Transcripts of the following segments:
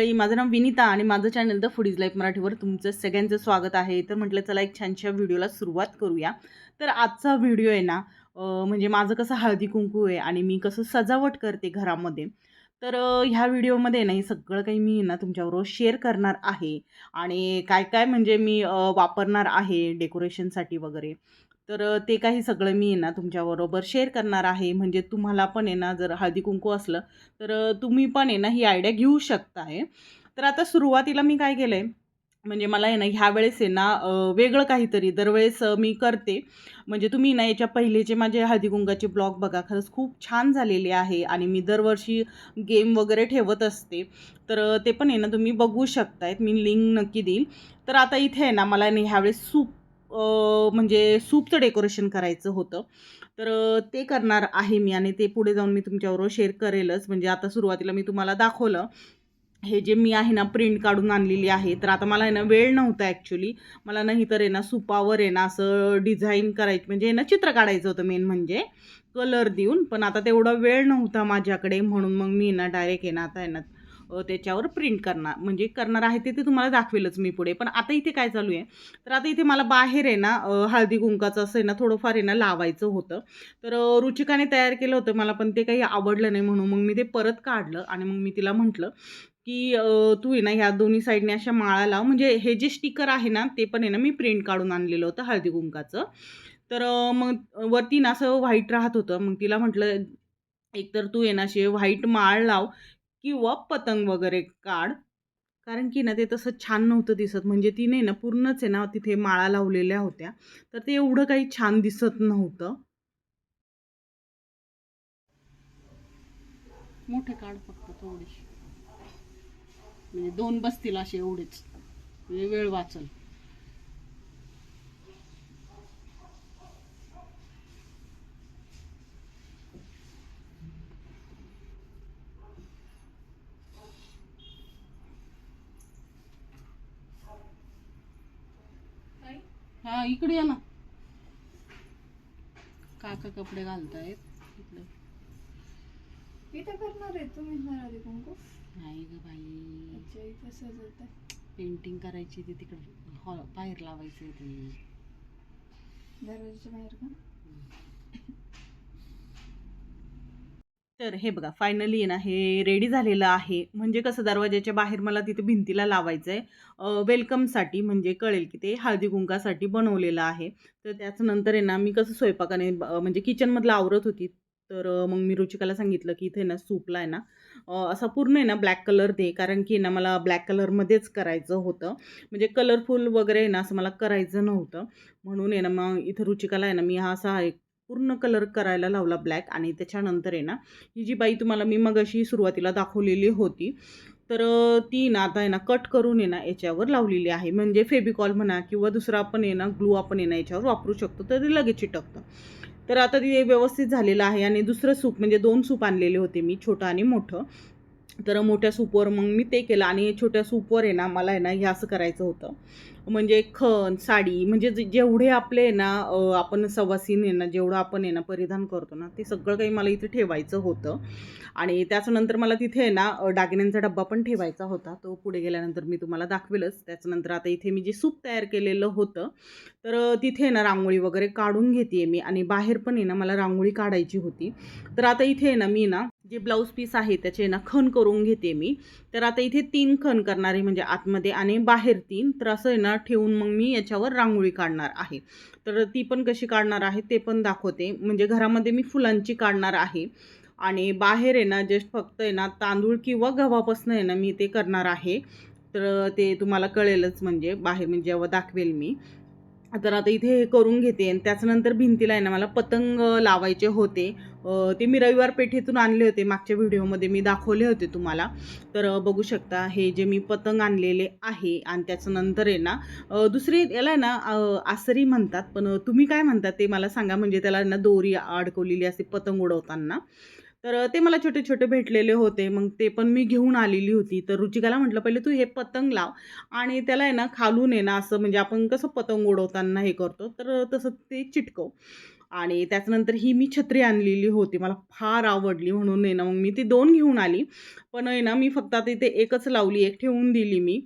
मंडळी माझं नाव विनिता आणि माझं channel the food is life मराठीवर तुमचं सगळ्यांचं स्वागत आहे. तर म्हटलं चला एक छानशा व्हिडिओला सुरुवात करूया. तर आजचा व्हिडिओ आहे ना म्हणजे माझं कसं हळदी कुंकू आहे आणि मी कसं सजावट करते घरामध्ये. तर ह्या व्हिडिओमध्ये ना हे सगळं काही मी ना तुमच्याबरोबर शेअर करणार आहे. आणि काय काय म्हणजे मी वापरणार आहे डेकोरेशनसाठी वगैरे. तर ते काही सगळं मी ना तुमच्याबरोबर शेअर करणार आहे. म्हणजे तुम्हाला पण आहे ना जर हळदी कुंकू असलं तर तुम्ही पण आहे ना ही आयडिया घेऊ शकताय. तर आता सुरुवातीला मी काय केलं आहे म्हणजे मला आहे ना ह्या वेळेस आहे ना वेगळं काहीतरी दरवेळेस मी करते. म्हणजे तुम्ही ना याच्या पहिलेचे माझे हळदीकुंकाचे ब्लॉग बघा खरंच खूप छान झालेले आहे. आणि मी दरवर्षी गेम वगैरे ठेवत असते. तर ते पण आहे ना तुम्ही बघू शकतायत. मी लिंक नक्की देईल. तर आता इथे आहे ना मला आहे ना ह्यावेळेस सूप म्हणजे सूपचं डेकोरेशन करायचं होतं. तर ते करणार आहे मी आणि ते पुढे जाऊन मी तुमच्याबरोबर शेअर करेलच. म्हणजे आता सुरुवातीला मी तुम्हाला दाखवलं. हे जे मी आहे ना प्रिंट काढून आणलेली आहे. तर आता मला आहे ना वेळ नव्हता ॲक्च्युली मला नाही तर आहे ना सुपावर आहे ना असं डिझाईन करायचं म्हणजे आहे ना चित्र काढायचं होतं मेन म्हणजे. कलर देऊन. पण आता तेवढा वेळ नव्हता माझ्याकडे. म्हणून मग मी ना डायरेक्ट आहे ना आता आहे ना त्याच्यावर प्रिंट करणार. म्हणजे करणार आहे ते ते तुम्हाला दाखवेलच मी पुढे. पण आता इथे काय चालू आहे? तर आता इथे मला बाहेर आहे ना हळदी कुंकाचं असं आहे ना थोडंफार आहे ना लावायचं होतं. तर रुचिकाने तयार केलं होतं. मला पण ते काही आवडलं नाही म्हणून. मग मी ते परत काढलं आणि मग मी तिला म्हटलं की तू आहे ना ह्या दोन्ही साईडने अशा माळा लाव. म्हणजे हे जे स्टिकर आहे ना ते पण आहे ना मी प्रिंट काढून आणलेलं होतं हळदी कुंकाचं. तर मग वरती ना असं व्हाईट राहत होतं. मग तिला म्हटलं एकतर तू आहे ना असे व्हाईट माळ लाव. किंवा पतंग वगैरे काढ. कारण की ना ते तसं छान नव्हतं दिसत. म्हणजे तिने ना पूर्णच आहे ना तिथे माळा लावलेल्या होत्या. तर ते एवढं काही छान दिसत नव्हतं. मोठे काढ फक्त थोडीशी. म्हणजे दोन बसतील असे एवढेच. म्हणजे वेळ वाचल. हा इकडे या ना. काका कपडे घालतायत. इकडे. इथं करणार आहे तुम्ही हळदी कुंकू? नाही ग बाई. अच्छा इथं सजवत पेंटिंग करायची ती तिकडे हॉ बाहेर लावायचं ते. दरवाजाच्या बाहेर का? तर हे बघा फायनली ना हे रेडी झालेलं आहे. म्हणजे कसं दरवाजाच्या बाहेर मला तिथे भिंतीला लावायचं आहे वेलकमसाठी म्हणजे कळेल की ते हळदी कुंकासाठी बनवलेलं आहे. तर त्याच नंतर आहे ना मी कसं स्वयंपाकाने ब- म्हणजे किचनमधलं आवरत होती. तर मग मी रुचिकाला सांगितलं की इथे ना सूपला आहे ना असा पूर्ण आहे ना ब्लॅक कलर दे. कारण की ना मला ब्लॅक कलरमध्येच करायचं होतं. म्हणजे कलरफुल वगैरे आहे ना असं मला करायचं नव्हतं. म्हणून आहे ना मग इथं रुचिकाला आहे ना मी हा असा एक पूर्ण कलर करायला लावला ब्लॅक आणि त्याच्यानंतर आहे ना ही जी बाई तुम्हाला मी मग अशी सुरुवातीला दाखवलेली होती तर ती ना आता आहे ना कट करून आहे ना याच्यावर लावलेली आहे. म्हणजे फेबिकॉल म्हणा किंवा दुसरा आपण आहे ना ग्लू आपण आहे ना याच्यावर वापरू शकतो तर ते लगेच चिटकतं. तर आता ते व्यवस्थित झालेलं आहे आणि दुसरं सूप म्हणजे दोन सूप आणलेले होते मी छोटं आणि मोठं. तर मोठ्या सूपवर मग मी ते केलं आणि छोट्या सूपवर आहे ना मला आहे ना हे असं करायचं होतं. म्हणजे खण साडी म्हणजे जे- जेवढे आपले आहे ना आपण सवासीन आहे ना जेवढं आपण आहे ना परिधान करतो ना ते सगळं काही मला इथे ठेवायचं होतं. आणि त्याच्यानंतर मला तिथे आहे ना दागिन्यांचा डब्बा पण ठेवायचा होता. तो पुढे गेल्यानंतर मी तुम्हाला दाखवेलच. त्याच्यानंतर आता इथे मी जे सूप तयार केलेलं होतं तर तिथे आहे ना रांगोळी वगैरे काढून घेते मी. आणि बाहेर पण आहे ना मला रांगोळी काढायची होती. तर आता इथे आहे ना मी ना जे ब्लाऊज पीस आहे त्याचे ना खण करून घेते मी. तर आता इथे तीन खण करणार आहे म्हणजे आतमध्ये आणि बाहेर तीन तर असं आहे ना ठेवून मग मी याच्यावर रांगोळी काढणार आहे. तर ती पण कशी काढणार आहे ते पण दाखवते. म्हणजे घरामध्ये मी फुलांची काढणार आहे. आणि बाहेर आहे ना जस्ट फक्त आहे ना तांदूळ किंवा गव्हापासून आहे ना मी ते करणार आहे. तर ते तुम्हाला कळेलच म्हणजे बाहेर म्हणजे जेव्हा दाखवेल मी. तर आता इथे हे करून घेते आणि त्याच्यानंतर भिंतीला आहे ना मला पतंग लावायचे होते. ते मी रविवार पेठेतून आणले होते मागच्या व्हिडिओमध्ये मी दाखवले होते तुम्हाला. तर बघू शकता हे जे मी पतंग आणलेले आहे आणि त्याच्यानंतर आहे ना दुसरी याला आहे ना आसरी म्हणतात. पण तुम्ही काय म्हणतात ते मला सांगा. म्हणजे त्याला ना दोरी अडकवलेली असते पतंग उडवताना. तर ते मला छोटे छोटे भेटलेले होते. मग ते पण मी घेऊन आलेली होती. तर रुचिकाला म्हटलं पहिले तू हे पतंग लाव. आणि त्याला आहे ना खालून आहे ना असं म्हणजे आपण कसं पतंग उडवताना हे करतो तर तसं ते चिटकव. आणि त्याच्यानंतर ही मी छत्री आणलेली होती. मला फार आवडली म्हणून आहे ना मग मी ती दोन घेऊन आली. पण आहे ना मी फक्त आता इथे एकच लावली एक ठेवून दिली मी.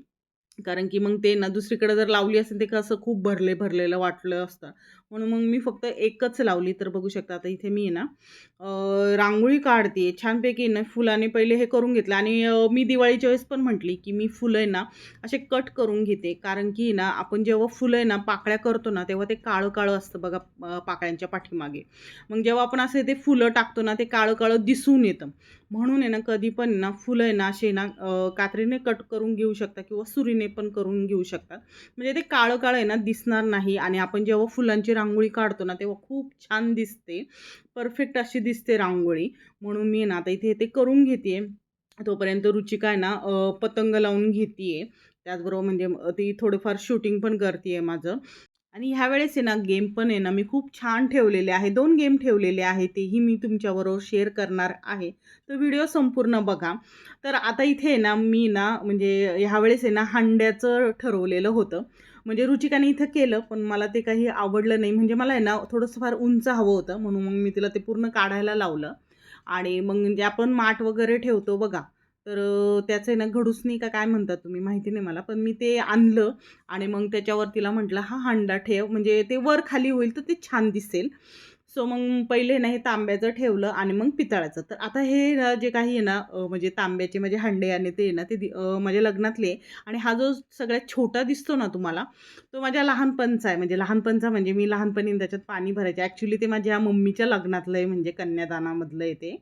कारण की मग ते ना दुसरीकडे जर लावली असेल ते कसं खूप भरले भरलेलं वाटलं असतं. म्हणून मग मी फक्त एकच लावली तर बघू शकता आता इथे मी आहे ना रांगोळी काढते छानपैकी ना फुलाने पहिले हे करून घेतलं. आणि मी दिवाळीच्या वेळेस पण म्हटली की मी फुलं आहे ना असे कट करून घेते. कारण की ना आपण जेव्हा फुलं आहे ना पाकळ्या करतो ना तेव्हा ते काळं काळं असतं बघा पाकळ्यांच्या पाठीमागे. मग जेव्हा आपण असे ते फुलं टाकतो ना ते काळं काळं दिसून येतं. म्हणून आहे ना कधी पण ना फुलं आहे ना असे ना कात्रीने कट करून घेऊ शकता किंवा सुरीने पण करून घेऊ शकतात म्हणजे ते काळं काळं आहे ना दिसणार नाही आणि आपण जेव्हा फुलांची रांगोळी काढतो ना तेव्हा खूप छान दिसते. परफेक्ट अशी दिसते रांगोळी. म्हणून मी ना आता इथे ते करून घेते तोपर्यंत रुचिका आहे ना पतंग लावून घेते त्याचबरोबर म्हणजे ती थोडंफार शूटिंग पण करते माझं. आणि ह्यावेळेस आहे ना गेम पण आहे ना मी खूप छान ठेवलेले आहे. दोन गेम ठेवलेले आहे तेही मी तुमच्याबरोबर शेअर करणार आहे. तर व्हिडिओ संपूर्ण बघा. तर आता इथे आहे ना मी ना म्हणजे ह्यावेळेस आहे ना हांड्याचं ठरवलेलं होतं. म्हणजे रुचिकाने इथं केलं पण मला ते काही आवडलं नाही. म्हणजे मला आहे ना थोडंसं फार उंच हवं होतं म्हणून मग मी तिला ते पूर्ण काढायला लावलं. आणि मग म्हणजे आपण माठ वगैरे ठेवतो बघा. तर त्याचं आहे ना घडूसनी का काय म्हणतात तुम्ही माहिती नाही मला पण मी ते आणलं आणि मग त्याच्यावर तिला म्हटलं हा हांडा ठेव. म्हणजे ते वर खाली होईल तर ते छान दिसेल. सो मग पहिले ना हे तांब्याचं ठेवलं आणि मग पितळाचं. तर आता हे ना जे काही आहे ना म्हणजे तांब्याचे म्हणजे हांडे आणि ते आहे ना ते माझ्या लग्नातले आणि हा जो सगळ्यात छोटा दिसतो ना तुम्हाला तो माझ्या लहानपणचा आहे. म्हणजे लहानपणचा म्हणजे मी लहानपणी त्याच्यात पाणी भरायचे. ॲक्च्युली ते माझ्या मम्मीच्या लग्नातलं आहे म्हणजे कन्यादानामधलं आहे ते.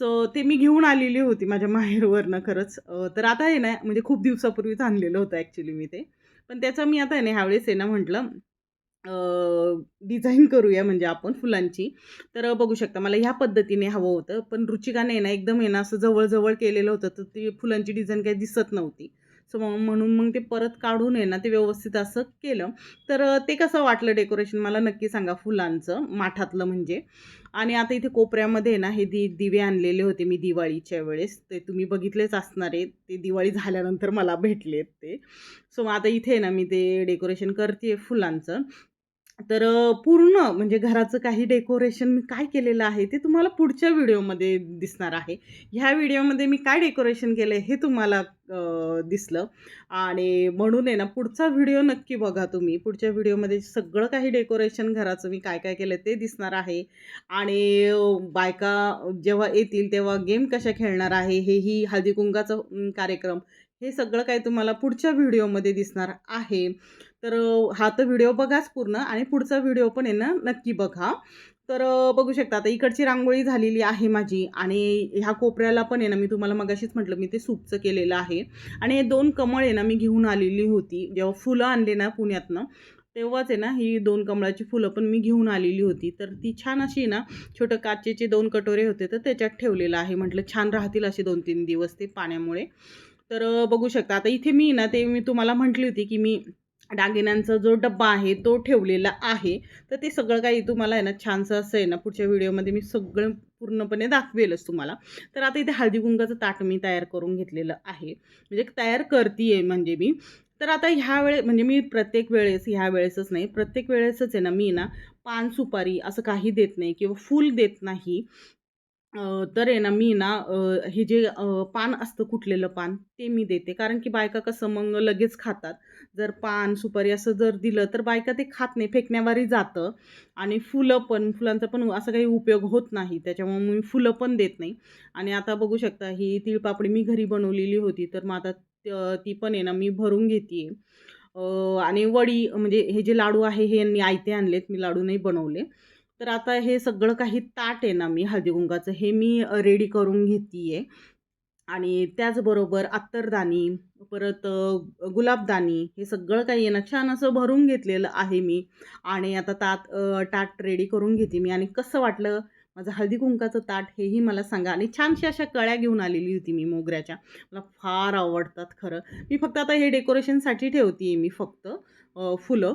सो ते मी घेऊन आलेली होती माझ्या माहेरवरनं खरंच. तर आता आहे ना म्हणजे खूप दिवसापूर्वीच आणलेलं होतं ॲक्च्युली मी ते. पण त्याचं मी आता आहे ना ह्यावेळेस आहे ना म्हटलं डिझाईन करूया म्हणजे आपण फुलांची. तर बघू शकता मला ह्या पद्धतीने हवं होतं. पण रुचिकाने ना एकदम आहे ना असं जवळजवळ केलेलं होतं. तर ती फुलांची डिझाईन काही दिसत नव्हती. सो मग म्हणून मग ते परत काढून आहे ना ते व्यवस्थित असं केलं. तर ते कसं वाटलं डेकोरेशन मला नक्की सांगा फुलांचं माठातलं म्हणजे. आणि आता इथे कोपऱ्यामध्ये ना हे दि दिवे आणलेले होते मी दिवाळीच्या वेळेस. ते तुम्ही बघितलेच असणार आहे ते दिवाळी झाल्यानंतर मला भेटलेत ते. सो आता इथे ना मी ते डेकोरेशन करते फुलांचं. तर पूर्ण म्हणजे घराचं काही डेकोरेशन मी काय केलेलं आहे ते तुम्हाला पुढच्या व्हिडिओमध्ये दिसणार आहे. ह्या व्हिडिओमध्ये मी काय डेकोरेशन केलं हे तुम्हाला दिसलं. आणि म्हणून आहे ना पुढचा व्हिडिओ नक्की बघा तुम्ही. पुढच्या व्हिडिओमध्ये सगळं काही डेकोरेशन घराचं मी काय काय केलं ते दिसणार आहे. आणि बायका जेव्हा येतील तेव्हा गेम कशा खेळणार आहे हेही हळदी कुंकाचा कार्यक्रम हे सगळं काही तुम्हाला पुढच्या व्हिडिओमध्ये दिसणार आहे. तर हा तर व्हिडिओ बघाच पूर्ण आणि पुढचा व्हिडिओ पण आहे ना नक्की बघा. तर बघू शकता आता इकडची रांगोळी झालेली आहे माझी आणि ह्या कोपऱ्याला पण आहे ना मी तुम्हाला मगाशीच म्हटलं मी ते सूपचं केलेलं आहे. आणि हे दोन कमळ आहे ना मी घेऊन आलेली होती. जेव्हा फुलं आणले ना पुण्यातनं तेव्हाच आहे ना ही दोन कमळाची फुलं पण मी घेऊन आलेली होती. तर ती छान अशी ना छोटं काचेचे दोन कटोरे होते तर त्याच्यात ठेवलेलं आहे. म्हटलं छान राहतील असे दोन तीन दिवस ते पाण्यामुळे. तर बघू शकता आता इथे मी ना ते मी तुम्हाला म्हटली होती की मी दागिन्यांचा जो डब्बा आहे तो ठेवलेला आहे. तर ते सगळं काही तुम्हाला आहे ना छानसं असं आहे ना पुढच्या व्हिडिओमध्ये मी सगळं पूर्णपणे दाखवेलच तुम्हाला. तर आता इथे हळदी कुंकाचं ताट मी तयार करून घेतलेलं आहे. म्हणजे तयार करते आहे म्हणजे मी. तर आता ह्या वेळे म्हणजे मी प्रत्येक वेळेस ह्या वेळेसच नाही प्रत्येक वेळेसच आहे ना मी ना पान सुपारी असं काही देत नाही किंवा फूल देत नाही. तर आहे ना मी ना हे जे पान असतं कुठलेलं पान ते मी देते. कारण की बायका कसं मग लगेच खातात. जर पान सुपारी असं जर दिलं तर बायका ते खात नाही फेकण्यावारी जातं. आणि फुलं पण फुलांचा पण असा काही उपयोग होत नाही. त्याच्यामुळे मी फुलं पण देत नाही. आणि आता बघू शकता ही तिळपापडी मी घरी बनवलेली होती तर मग आता त- ती पण आहे ना मी भरून घेते आणि वडी म्हणजे हे जे लाडू आहे हे यांनी आयते आणलेत. मी लाडू नाही बनवले. तर आता हे सगळं काही ताट आहे ना मी हळदीकुंकाचं हे मी रेडी करून घेते आहे आणि त्याचबरोबर अत्तरदाणी परत गुलाबदाणी गुलाबदानी हे सगळं काही आहे ना छान असं भरून घेतलेलं आहे मी. आणि आता तात ताट रेडी करून घेते मी. आणि कसं वाटलं माझं हळदी कुंकाचं ताट हेही मला सांगा. आणि छानशा अशा कळ्या घेऊन आलेली होती मी मोगऱ्याच्या. मला फार आवडतात खरं. मी फक्त आता हे डेकोरेशनसाठी ठेवते मी फक्त फुलं.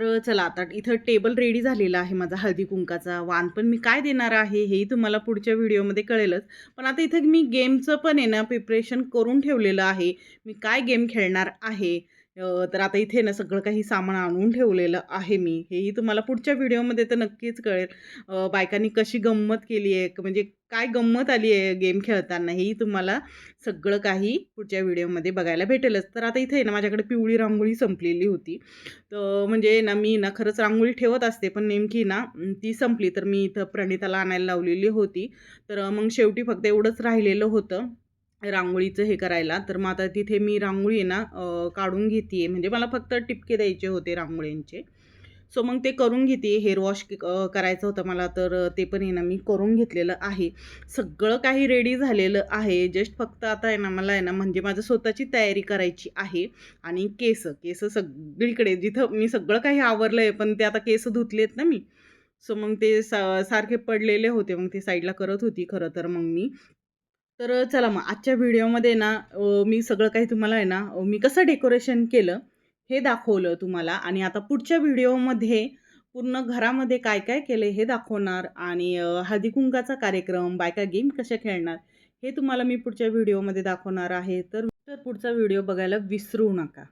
तर चला आता इथं टेबल रेडी झालेला आहे माझा हळदी कुंकाचा. वाण पण मी काय देणार आहे हेही तुम्हाला पुढच्या व्हिडिओमध्ये कळेलच. पण आता इथं मी गेमचं पण आहे ना प्रिपरेशन करून ठेवलेलं आहे. मी काय गेम खेळणार आहे? तर आता इथे ना सगळं काही सामान आणून ठेवलेलं आहे मी. हेही तुम्हाला पुढच्या व्हिडिओमध्ये तर नक्कीच कळेल. बायकांनी कशी गंमत केली आहे म्हणजे काय गंमत आली आहे गेम खेळताना ही तुम्हाला सगळं काही पुढच्या व्हिडिओमध्ये बघायला भेटेलच. तर आता इथे ना माझ्याकडे पिवळी रांगोळी संपलेली होती. तर म्हणजे ना मी ना खरंच रांगोळी ठेवत असते पण नेमकी ना ती संपली. तर मी इथं प्रणिताला आणायला लावलेली होती. तर मग शेवटी फक्त एवढंच राहिलेलं होतं रांगोळीचं हे करायला. तर मग आता तिथे मी रांगोळी आहे ना काढून घेते म्हणजे मला फक्त टिपके द्यायचे होते रांगोळींचे. सो मग ते करून घेते. हेअर वॉश करायचं होतं मला तर ते पण आहे ना मी करून घेतलेलं आहे. सगळं काही रेडी झालेलं आहे. जस्ट फक्त आता आहे ना मला आहे ना म्हणजे माझं स्वतःची तयारी करायची आहे. आणि केस केस सगळीकडे जिथं मी सगळं काही आवरलं आहे पण ते आता केस धुतलेत ना मी. सो मग ते सा सारखे पडलेले होते. मग ते साईडला करत होती खरं तर मग मी. तर चला मग आजच्या व्हिडिओमध्ये ना मी सगळं काही तुम्हाला आहे ना मी कसं डेकोरेशन केलं हे दाखवलं तुम्हाला आणि आता पुढच्या व्हिडिओमध्ये पूर्ण घरामध्ये काय काय केलं हे दाखवणार आणि अ, हळदी कुंकाचा कार्यक्रम बायका गेम कशा खेळणार हे तुम्हाला मी पुढच्या व्हिडिओमध्ये दाखवणार आहे. तर पुढचा व्हिडिओ बघायला विसरू नका.